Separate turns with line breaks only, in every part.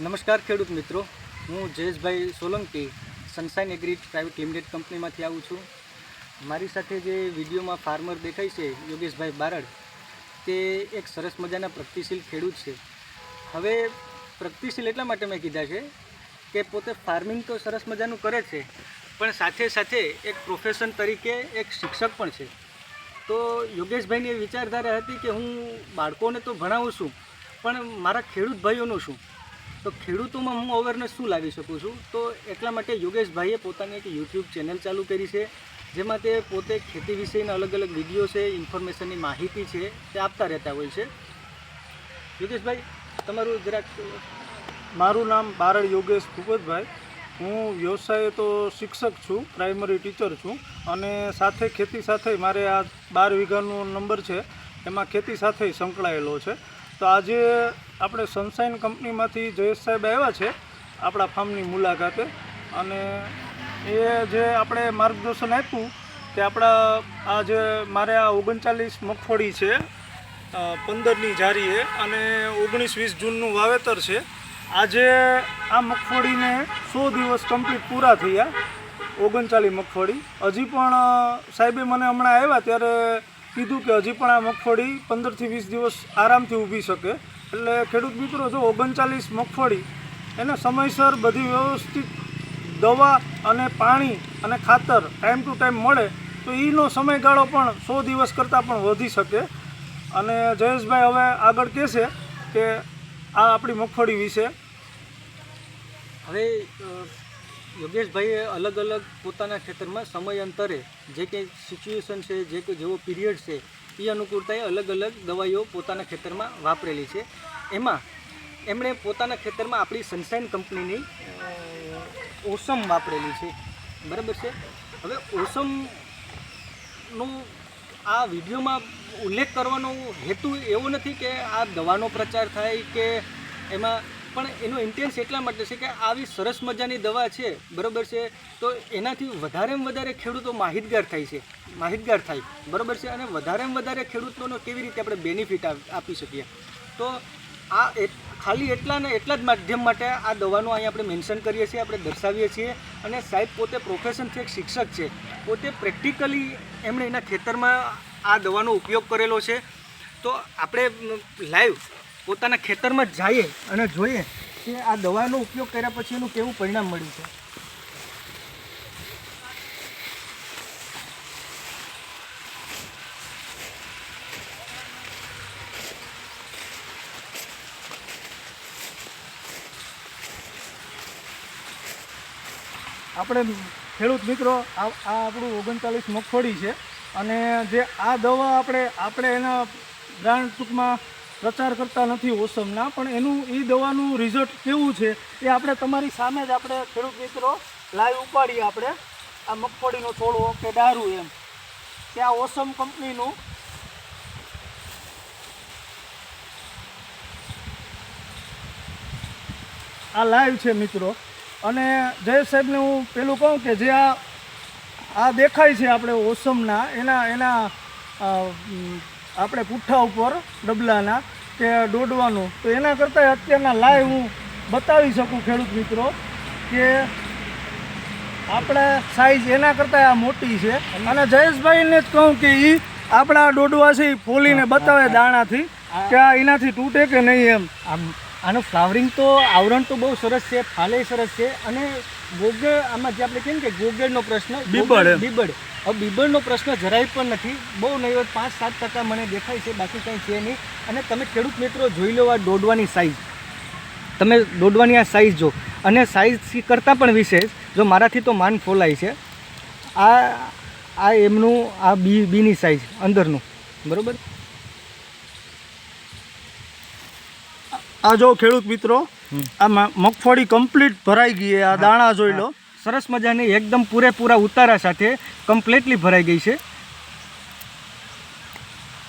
નમસ્કાર ખેડૂત મિત્રો. હું Jayeshbhai Solanki sunshine agri private limited કંપનીમાંથી આવું છું. મારી સાથે જે વિડીયોમાં ફાર્મર દેખાય છે, યોગેશભાઈ બારડ, તે એક સરસ મજાના પ્રગતિશીલ ખેડૂત છે. હવે પ્રગતિશીલ એટલા માટે મેં કીધા છે કે પોતે ફાર્મિંગ તો સરસ મજાનું કરે છે, પણ સાથે સાથે એક પ્રોફેશન તરીકે એક શિક્ષક પણ છે. તો યોગેશભાઈની વિચારધારા હતી કે હું બાળકોને તો ભણાવું છું, પણ મારા ખેડૂત ભાઈઓનું શું? તો ખેડૂતોમાં હું અવેરનેસ શું લાવી શકું છું? તો એટલા માટે યોગેશભાઈએ પોતાની એક યુટ્યુબ ચેનલ ચાલુ કરી છે, જેમાં તે પોતે ખેતી વિશેના અલગ અલગ વીડિયો છે ઇન્ફોર્મેશનની માહિતી છે તે આપતા રહેતા હોય છે. યોગેશભાઈ, તમારું જરાક
મારું નામ બારડ યોગેશ ભૂપતભાઈ. હું વ્યવસાયે તો શિક્ષક છું પ્રાઇમરી ટીચર છું, અને સાથે ખેતી સાથે મારે આ બાર વીઘાનો નંબર છે, એમાં ખેતી સાથે સંકળાયેલો છે. તો આજે આપણે સનસાઇન કંપનીમાંથી જયેશ સાહેબ આવ્યા છે આપણા ફાર્મની મુલાકાતે. અને એ જે આપણે માર્ગદર્શન આપ્યું કે આપણા આ જે મારે આ ઓગણચાલીસ મગફળી છે પંદરની જારીએ અને ઓગણીસ વીસ જૂનનું વાવેતર છે. આજે આ મગફળીને સો દિવસ કમ્પ્લીટ પૂરા થયા, ઓગણચાલીસ મગફળી. હજી પણ સાહેબે મને હમણાં આવ્યા ત્યારે કીધું કે હજી પણ આ મગફળી પંદરથી વીસ દિવસ આરામથી ઊભી શકે. એટલે ખેડૂત મિત્રો, જો ઓગણચાલીસ મગફળી એને સમયસર બધી વ્યવસ્થિત દવા અને પાણી અને ખાતર ટાઈમ ટુ ટાઈમ મળે, તો એનો સમયગાળો પણ સો દિવસ કરતાં પણ વધી શકે. અને જયેશભાઈ હવે આગળ કહેશે કે આ આપણી મગફળી વિશે.
હવે યોગેશભાઈએ અલગ અલગ પોતાના ખેતરમાં સમયાંતરે જે કંઈ સિચ્યુએશન છે, જે કંઈ જેવો પીરિયડ છે એ અનુકૂળતાએ અલગ અલગ દવાઈઓ પોતાના ખેતરમાં વાપરેલી છે. એમાં એમણે પોતાના ખેતરમાં આપણી સનસાઇન કંપનીની ઓસમ વાપરેલી છે. બરાબર છે? હવે ઓસમનું આ વિડીયોમાં ઉલ્લેખ કરવાનો હેતુ એવો નથી કે આ દવાનો પ્રચાર થાય કે એમાં પણ એનો ઇન્ટેન્સ એટલા માટે છે કે આવી સરસ મજાની દવા છે, બરાબર છે, તો એનાથી વધારેમાં વધારે ખેડૂતો માહિતગાર થાય છે, માહિતગાર થાય, બરાબર છે, અને વધારેમાં વધારે ખેડૂતોનો કેવી રીતે આપણે બેનિફિટ આપી શકીએ. તો આ ખાલી એટલા ને એટલા જ માધ્યમ માટે આ દવાનું અહીં આપણે મેન્શન કરીએ છીએ, આપણે દર્શાવીએ છીએ, અને સાહેબ પોતે પ્રોફેશનથી એક શિક્ષક છે, પોતે પ્રેક્ટિકલી એમણે એના ખેતરમાં આ દવાનો ઉપયોગ કરેલો છે. તો આપણે લાઈવ પોતાના ખેતરમાં જઈએ અને જોઈએ કે આ દવાનો ઉપયોગ કર્યા પછી એનું કેવું પરિણામ મળ્યું છે.
આપણે ખેડૂત મિત્રો આ આપણું ઓગણચાલીસ મગફળી છે અને જે આ દવા આપણે આપણે એના બ્રાન્ડ ટૂંકમાં પ્રચાર કરતા નથી ઓસમના, પણ એનું એ દવાનું રિઝલ્ટ કેવું છે એ આપણે તમારી સામે જ આપણે ખેડૂત મિત્રો લાઈવ ઉપાડીએ આપણે. આ મગફળીનો છોડવો કે દારૂ એમ. કે આ ઓસમ કંપનીનું આ લાઈવ છે મિત્રો. અને જય સાહેબને હું પેલું કહું કે જે આ આ દેખાય છે આપણે ઓસમના, એના એના આપણે પુઠ્ઠા ઉપર ડબલાના કે દોડવાનું. તો એના કરતાં અત્યારના લાઈવ હું બતાવી શકું ખેડૂત મિત્રો કે આપણે સાઈઝ એના કરતાં આ મોટી છે. અને જયેશભાઈને જ કહું કે એ આપણા દોડવા છે એ ફોલીને બતાવે દાણાથી કે આ એનાથી તૂટે કે નહીં એમ.
આમ આનું ફ્લાવરિંગ તો આવરણ તો બહુ સરસ છે ફાલે સરસ છે અને ગોગળ આમાં જે આપણે કહીએ ને કે ગોગળનો પ્રશ્ન
બીબડ.
બીબડ હવે બીબરનો પ્રશ્ન જરાય પણ નથી. બહુ નહીવત પાંચ સાત ટકા મને દેખાય છે બાકી કંઈ છે નહીં. અને તમે ખેડૂત મિત્રો જોઈ લો આ દોડવાની સાઇઝ તમે દોડવાની આ સાઈઝ જો. અને સાઇઝથી કરતાં પણ વિશેષ જો મારાથી તો માન ફોલાય છે. આ આ એમનું આ બી બીની સાઈઝ અંદરનું. બરાબર?
આ જો ખેડૂત મિત્રો આ મગફળી કમ્પ્લીટ ભરાઈ ગઈ આ દાણા જોઈ લો.
સરસ મજાની એકદમ પૂરેપૂરા ઉતારા સાથે કમ્પ્લીટલી ભરાઈ ગઈ છે.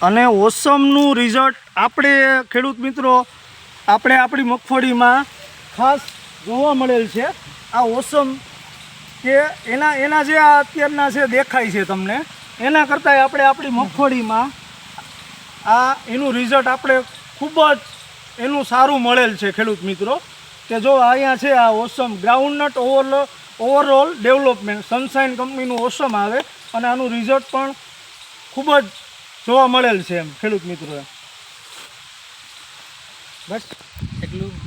અને ઓસમનું રિઝલ્ટ આપણે ખેડૂત મિત્રો, આપણે આપણી મગફળીમાં ખાસ જોવા મળેલ છે. આ ઓસમ કે એના એના જે આ અત્યારના જે દેખાય છે તમને, એના કરતાં આપણે આપણી મગફળીમાં આ એનું રિઝલ્ટ આપણે ખૂબ જ એનું સારું મળેલ છે ખેડૂત મિત્રો. કે જો અહીંયા છે આ awesome groundnut over overall development sunshine કંપનીનું ઓસમ આવે અને આનું રિઝલ્ટ પણ ખૂબ જ જોવા મળેલ છે એમ ખેડૂત મિત્રોએ.
બસ.